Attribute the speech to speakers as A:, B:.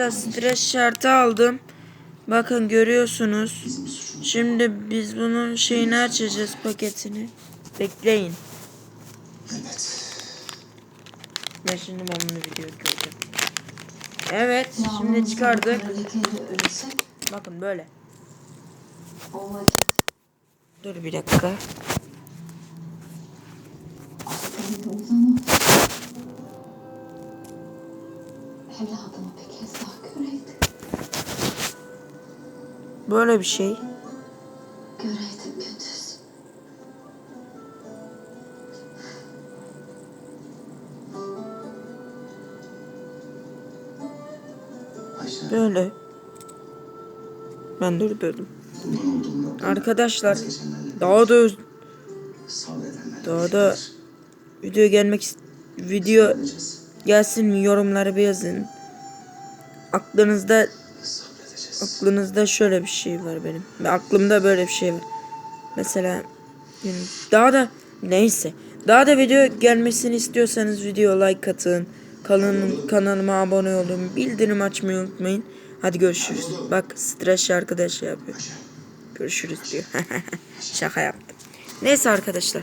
A: Stres şartı aldım. Bakın görüyorsunuz. Şimdi biz bunun şeyini açacağız paketini. Bekleyin. Ben şimdi ben bunu video göreceğim. Evet şimdi çıkardık. Bakın böyle. Dur bir dakika.
B: Evladımı bir kez daha göreydim.
A: Böyle bir şey.
B: Göreydim gündüz.
C: Ayşe,
A: Böyle. Ben durdurdum. Arkadaşlar daha da öz- daha da video gelmek ist- video gelsin mi yorumlara bir yazın. Aklınızda aklınızda şöyle bir şey var benim. Aklımda böyle bir şey var. Mesela daha da neyse. Daha da video gelmesini istiyorsanız video like atın. Kanalım, kanalıma abone olun. Bildirim açmayı unutmayın. Hadi görüşürüz. Bak stres arkadaş yapıyor. Görüşürüz diyor. Şaka yaptım. Neyse arkadaşlar.